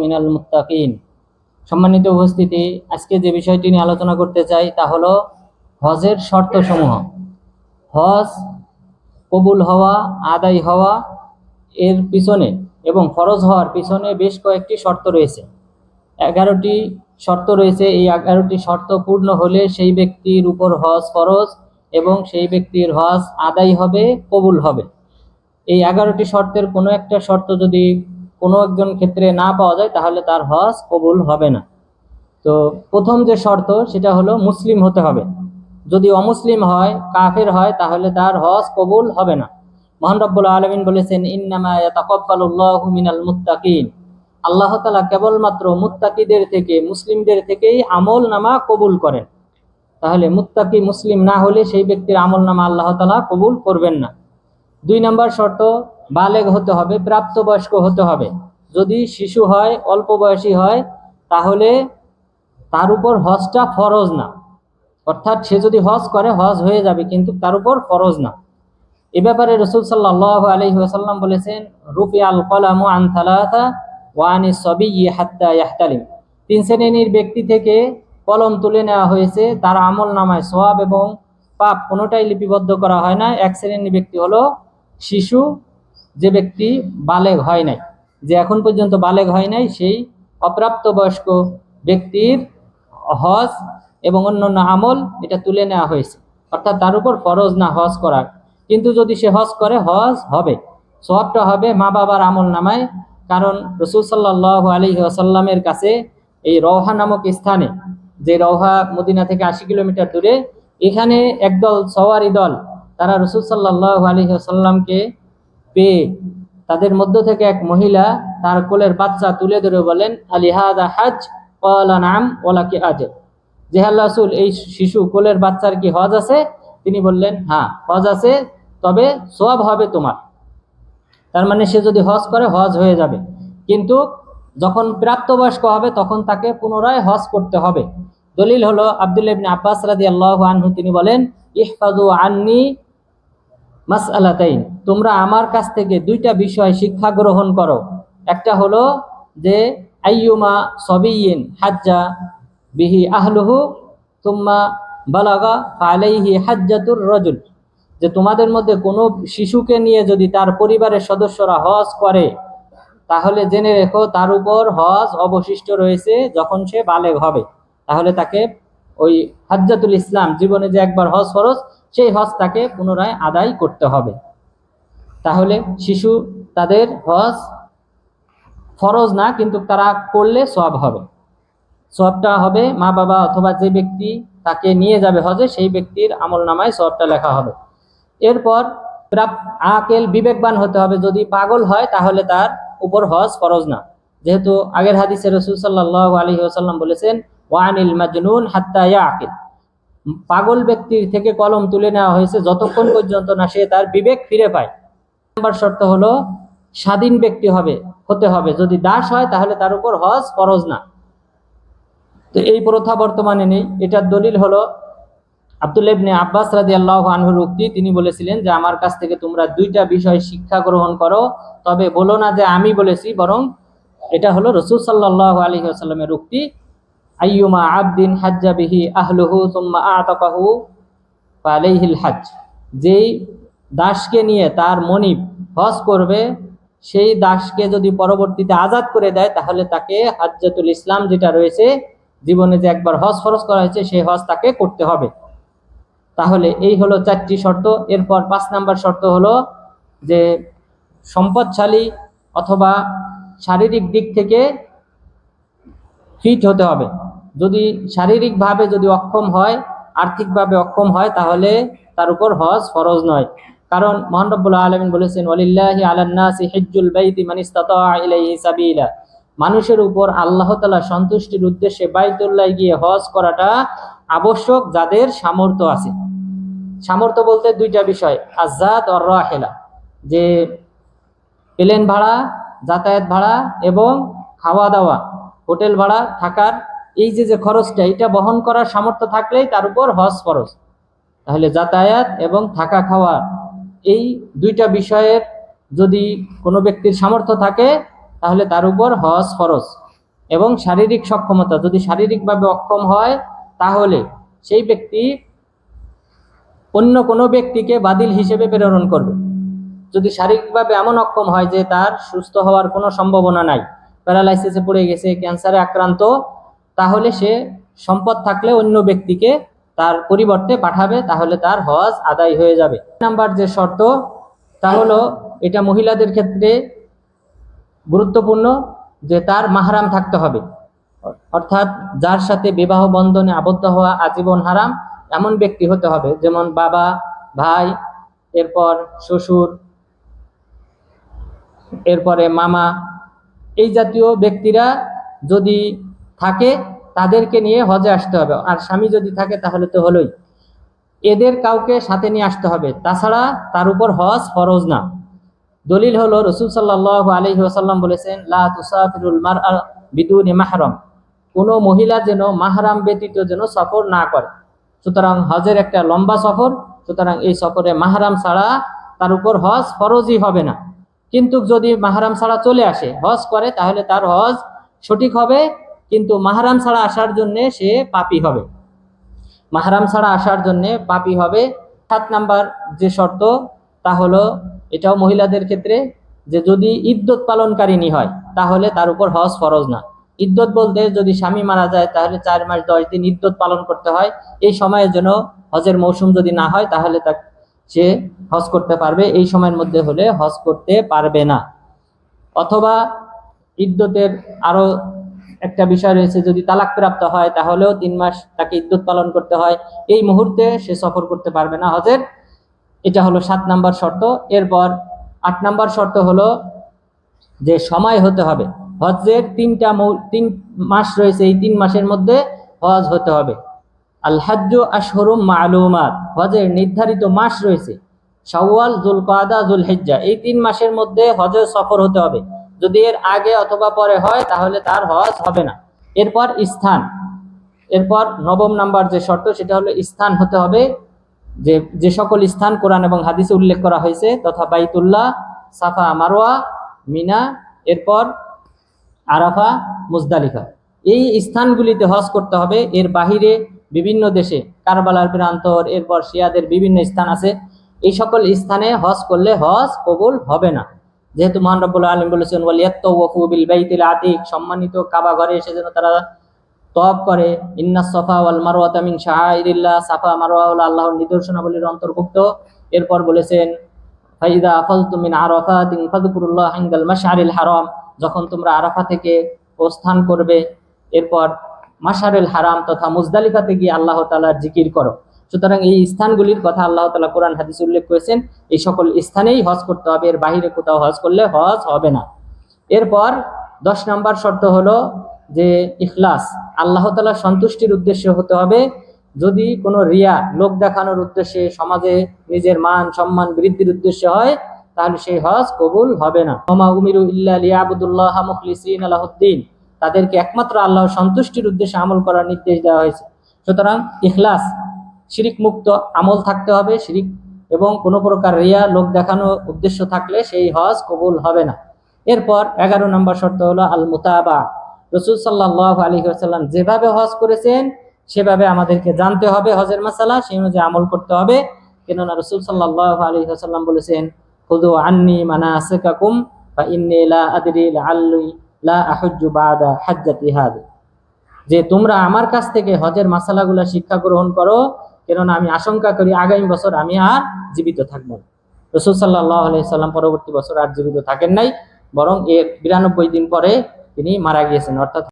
মিনাল সম্মানিত উপস্থিতি, আজকে যে বিষয়টি নিয়ে আলোচনা করতে চাই তা হলো হজের শর্তসমূহ। হজ কবুল হওয়া, আদায় হওয়া এর পিছনে এবং ফরজ হওয়ার পিছনে বেশ কয়েকটি শর্ত রয়েছে। এগারোটি শর্ত রয়েছে। এই এগারোটি শর্ত পূর্ণ হলে সেই ব্যক্তির উপর হজ ফরজ এবং সেই ব্যক্তির হজ আদায় হবে, কবুল হবে। এই এগারোটি শর্তের কোনো একটা শর্ত যদি কোনো একজন ক্ষেত্রে না পাওয়া যায়, তাহলে তার হজ কবুল হবে না। তো প্রথম যে শর্ত, সেটা হলো মুসলিম হতে হবে। যদি অমুসলিম হয়, কাফের হয়, তাহলে তার হজ কবুল হবে না। মহান রব্বুল আলমিন বলেছেন মিনাল মুত্তাকিন। আল্লাহ তালা কেবলমাত্র মুত্তাকিদের থেকে, মুসলিমদের থেকেই আমল নামা কবুল করেন। তাহলে মুত্তাকি মুসলিম না হলে সেই ব্যক্তির আমল নামা আল্লাহ তালা কবুল করবেন না। দুই নম্বর শর্ত, বালেগ হতে হবে, প্রাপ্তবয়স্ক হতে হবে। যদি শিশু হয়, অল্প বয়সী হয়, তাহলে তার উপর হজটা ফরজ না। অর্থাৎ সে যদি হজ করে, হজ হয়ে যাবে, কিন্তু তার উপর ফরজ না। এ ব্যাপারে রসুল সাল্লাহ আলহি ওসাল্লাম বলেছেন রুফি আল কলাম আন থালাথা ওয়ানি সবি হাত্তা ইয়াহতালিম। তিন শ্রেণির ব্যক্তি থেকে কলম তুলে নেওয়া হয়েছে, তার আমল নামায় সোয়াব এবং পাপ কোনোটাই লিপিবদ্ধ করা হয় না। এক শ্রেণির ব্যক্তি হলো শিশু যে ব্যক্তি বালেগ হয় নাই, যে এখন পর্যন্ত বালেগ হয় নাই, সেই অপ্রাপ্তবয়স্ক ব্যক্তির হজ এবং অন্যান্য আমল এটা তুলে নেওয়া হয়েছে। অর্থাৎ তার উপর ফরজ না হজ করার কিন্তু যদি সে হজ করে, হজ হবে। সবটা হবে মা বাবার আমল নামায়। কারণ রসুল সাল্লাহ আলী আসাল্লামের কাছে এই রওহা নামক স্থানে, যে রওহা মদিনা থেকে আশি কিলোমিটার দূরে, এখানে একদল সওয়ারি দল তারা রসুল সাল্লাহ আলী আসাল্লামকে পেয়ে তাদের মধ্য থেকে এক মহিলা তার কোলের বাচ্চা তুলে ধরে বলেন আলিহাদা হাজ ওয়ালা নাম, ওলাকে আজ যে রাসুল এই শিশু কোলের বাচ্চার কি হজ আছে? তিনি বললেন হ্যাঁ হজ আছে, তবে সব হবে তোমার। তার মানে সে যদি হজ করে, হজ হয়ে যাবে। কিন্তু যখন প্রাপ্তবয়স্ক হবে, তখন তাকে পুনরায় হজ করতে হবে। দলিল হলো, আবদুল্লাহ ইবনে আব্বাস রাদি আল্লাহ আনহু, তিনি বলেন ইহফাজু আন্নি মাস আলাতাইন তোমরা আমার কাছ থেকে দুইটা বিষয় শিক্ষা গ্রহণ করো। একটা হলো যে, আইয়ুমা সবিয়িন হাজ্জা বিহি আহলুহু তুম্মা বালাগা আলাইহি হাজ্জাতুর রজুল। যে তোমাদের মধ্যে কোনো শিশুকে নিয়ে যদি তার পরিবারের সদস্যরা হজ করে, তাহলে জেনে রেখো তার উপর হজ অবশিষ্ট রয়েছে যখন সে বালেগ হবে। তাহলে তাকে ওই হাজ্জাতুল ইসলাম জীবনে যে একবার হজ ফরজ সেই হজ তাকে পুনরায় আদায় করতে হবে। তাহলে শিশু তাদের হজ ফরজ না, কিন্তু তারা করলে সব হবে। সবটা হবে মা বাবা অথবা যে ব্যক্তি তাকে নিয়ে যাবে হজে, সেই ব্যক্তির আমল নামায় সবটা লেখা হবে। এরপর আকেল বিবেকবান হতে হবে। যদি পাগল হয়, তাহলে তার উপর হজ ফরজ না। যেহেতু আগের হাদিসে রসুল সাল্লাহ আলী আসাল্লাম বলেছেন ওয়ানিল মাজনুন হাত্তা আকিল পাগল ব্যক্তির থেকে কলম তুলে নেওয়া হয়েছে। যতক্ষণ পর্যন্ত না সে তার বিবেক ফিরে পায়। নাম্বার শর্ত হলো, স্বাধীন ব্যক্তি হবে, হতে হবে। যদি দাস হয়, তাহলে তার উপর হজ ফরজ না। তো এই প্রথা বর্তমানে নেই। এটার দলিল হলো আবদুল্লাবনে আব্বাস রাজি আল্লাহ আনহুর উক্তি, তিনি বলেছিলেন যে, আমার কাছ থেকে তোমরা দুইটা বিষয় শিক্ষা গ্রহণ করো, তবে বলো না যে আমি বলেছি, বরং এটা হলো রসুল সাল্লাহ আলী আসাল্লামের উক্তি। আইয়ুমা আবদিন হাজ্জা বিহি আহলুহু তুম্মা আতকাহু আলাইহিল হাজ যেই দাসকে নিয়ে তার মনিব হজ করবে, সেই দাসকে যদি পরবর্তীতে আজাদ করে দেয়, তাহলে তাকে হাজ্জাতুল ইসলাম যেটা রয়েছে, জীবনে যে একবার হজ ফরজ করা হয়েছে, সেই হজ তাকে করতে হবে। তাহলে এই হলো চারটি শর্ত। এরপর পাঁচ নাম্বার শর্ত হলো যে সম্পদশালী অথবা শারীরিক দিক থেকে ফিট হতে হবে। যদি শারীরিকভাবে যদি অক্ষম হয়, আর্থিকভাবে অক্ষম হয়, তাহলে তার উপর হজ ফরজ নয়। কারণ মোহানরবুল্লাহ আলমিন বলেছেন, ওয়ালিল্লাহি আলান্নাসি হিজ্জুল বাইতি মানিস্তাতা মানুষের উপর আল্লাহ তালা সন্তুষ্টির উদ্দেশ্যে বাইতুল্লাহ গিয়ে হজ করাটা আবশ্যক যাদের সামর্থ্য আছে। সামর্থ্য বলতে দুইটা বিষয়, আজাদ আর রাহেলা। যে প্লেন ভাড়া, যাতায়াত ভাড়া এবং খাওয়া দাওয়া, হোটেল ভাড়া থাকার এই যে যে খরচটা, এটা বহন করার সামর্থ্য থাকলেই তার উপর হজ খরচ তাহলে যাতায়াত এবং থাকা খাওয়া, এই দুইটা বিষয়ের যদি কোনো ব্যক্তির সামর্থ্য থাকে, তাহলে তার উপর হজ ফরজ। এবং শারীরিক সক্ষমতা, যদি শারীরিকভাবে অক্ষম হয়, তাহলে সেই ব্যক্তি অন্য কোনো ব্যক্তিকে বাদিল হিসেবে প্রেরণ করবে। যদি শারীরিকভাবে এমন অক্ষম হয় যে তার সুস্থ হওয়ার কোনো সম্ভাবনা নাই, প্যারালাইসিসে পড়ে গেছে, ক্যান্সারে আক্রান্ত তাহলে সে সম্পদ থাকলে অন্য ব্যক্তিকে তার পরিবর্তে পাঠাবে, তাহলে তার হজ আদায় হয়ে যাবে। নাম্বার যে শর্ত, তা হলো এটা মহিলাদের ক্ষেত্রে গুরুত্বপূর্ণ যে তার মাহারাম থাকতে হবে। অর্থাৎ যার সাথে বিবাহ বন্ধনে আবদ্ধ হওয়া আজীবন হারাম, এমন ব্যক্তি হতে হবে। যেমন বাবা, ভাই, এরপর শ্বশুর, এরপরে মামা। এই জাতীয় ব্যক্তিরা যদি থাকে, তাদেরকে নিয়ে হজে আসতে হবে। আর স্বামী যদি থাকে, তাহলে তো হলোই। এদের কাউকে সাথে নিয়ে আসতে হবে। তাছাড়া তার উপর হজ ফরজ না। দলিল হলো, রসুল সাল্লাহ আলহি আসাল্লাম বলেছেন, লা তুসাফিরুল মার বিদুনি মাহরম। কোনো মহিলা যেন মাহরাম ব্যতীত যেন সফর না করে। সুতরাং হজের একটা লম্বা সফর, সুতরাং এই সফরে মাহরাম ছাড়া তার উপর হজ ফরজই হবে না। কিন্তু যদি মাহরাম ছাড়া চলে আসে, হজ করে, তাহলে তার হজ সঠিক হবে। কিন্তু মাহারাম ছাড়া আসার জন্যে সে পাপি হবে। মাহারাম ছাড়া আসার জন্যে পাপি হবে। সাত নাম্বার যে শর্ত, তা হলো এটাও মহিলাদের ক্ষেত্রে যে যদি ইদ্যত পালনকারিনী হয়, তাহলে তার উপর হজ ফরজ না। ইদ্যত বলতে যদি স্বামী মারা যায়, তাহলে চার মাস দশ দিন ইদ্যত পালন করতে হয়। এই সময়ের জন্য হজের মৌসুম যদি না হয়, তাহলে তা সে হজ করতে পারবে। এই সময়ের মধ্যে হলে হজ করতে পারবে না। অথবা ইদ্যতের আরও একটা বিষয় রয়েছে, যদি তালাক প্রাপ্ত হয়, তাহলেও তিন মাস তাকে ইদ্যত পালন করতে হয়। এই মুহূর্তে সে সফর করতে পারবে না। হজের, এটা হলো সাত নাম্বার শর্ত। এরপর আট নাম্বার শর্ত হলো যে সময় হতে হবে। হজের তিনটা তিন মাস রয়েছে, এই তিন মাসের মধ্যে হজ হতে হবে। আল হাজ্জ আশহরুম মালুমাত। হজের নির্ধারিত মাস রয়েছে, শাওয়াল জুল কাদা জুল হিজ্জা এই তিন মাসের মধ্যে হজের সফর হতে হবে। যদি এর আগে অথবা পরে হয়, তাহলে তার হজ হবে না। এরপর স্থান। এরপর নবম নাম্বার যে শর্ত, সেটা হলো স্থান হতে হবে। যে যে সকল স্থান কোরআন এবং হাদিসে উল্লেখ করা হয়েছে, তথা বাইতুল্লাহ, সাফা মারোয়া মিনা, এরপর আরাফা, মুজদালিফা। এই স্থানগুলিতে হজ করতে হবে। এর বাহিরে বিভিন্ন দেশে, কারবালার প্রান্তর, এরপর শিয়াদের বিভিন্ন স্থান আছে। এই সকল স্থানে হজ করলে হজ কবুল হবে না। যেহেতু মহান রব্বুল আলম বলেছেন, ওয়ালিয়াত্তওয়াফু বিল বাইতিল আতিক সম্মানিত কাবা ঘরে এসে যেন তারা তওয়াফ করে, ইন্না সফা ওয়াল মারওয়াতা মিন শাআইরিল্লাহ সাফা মারওয়া আল্লাহর নিদর্শনাবলীর অন্তর্ভুক্ত। এরপর বলেছেন, ফাইদা আফালতুম মিন আরাফাতিন ফাযকুরুল্লাহ ইনদাল মাশআরিল হারাম যখন তোমরা আরাফা থেকে প্রস্থান করবে, এরপর মাশারেল হারাম তথা মুজদালিফাতে গিয়ে আল্লাহ তাআলার জিকির করো। সুতরাং এই স্থানগুলির কথা আল্লাহ তালা কোরআন, হাদিস উল্লেখ করেছেন, এই সকল স্থানেই হজ করতে হবে। এর বাহিরে কোথাও হজ করলে হজ হবে না। এরপর দশ নম্বর শর্ত হলো যে ইখলাস, আল্লাহ তালা সন্তুষ্টির উদ্দেশ্যে হতে হবে। যদি কোনো রিয়া, লোক দেখানোর উদ্দেশ্যে, সমাজে নিজের মান সম্মান বৃদ্ধির উদ্দেশ্যে হয়, তাহলে সেই হজ কবুল হবে না। ওমা উমিরু ইল্লা লিয়াবুদুল্লাহ মুখলিসিন আলাহদ্দিন তাদেরকে একমাত্র আল্লাহ সন্তুষ্টির উদ্দেশ্যে আমল করার নির্দেশ দেওয়া হয়েছে। সুতরাং ইখলাস শিরিক মুক্ত আমল থাকতে হবে, শিরিক এবং কোনো প্রকার রিয়া, লোক দেখানো উদ্দেশ্য থাকলে সেই হজ কবুল হবে না। এরপর এগারো নম্বর শর্ত হলো আল মুতাবা রসুল সাল্লাহ আলী আসাল্লাম যেভাবে হজ করেছেন, সেভাবে আমাদেরকে জানতে হবে হজের মাসালা, সেই অনুযায়ী আমল করতে হবে। কেননা রসুল সাল্লাহ আলী আসাল্লাম বলেছেন খুদু আন্নি মানা সেকাকুম বা ইন্নি লা আদরি আল্লুই লা আহজ্জু বাদা হাদ। যে তোমরা আমার কাছ থেকে হজের মাসালাগুলা শিক্ষা গ্রহণ করো কেননা আমি আশঙ্কা করি আগামী বছর আমি আর জীবিত থাকব। রসুল সাল্লাহ আলাইসাল্লাম পরবর্তী বছর আর জীবিত থাকেন নাই, বরং এর বিরানব্বই দিন পরে তিনি মারা গিয়েছেন অর্থাৎ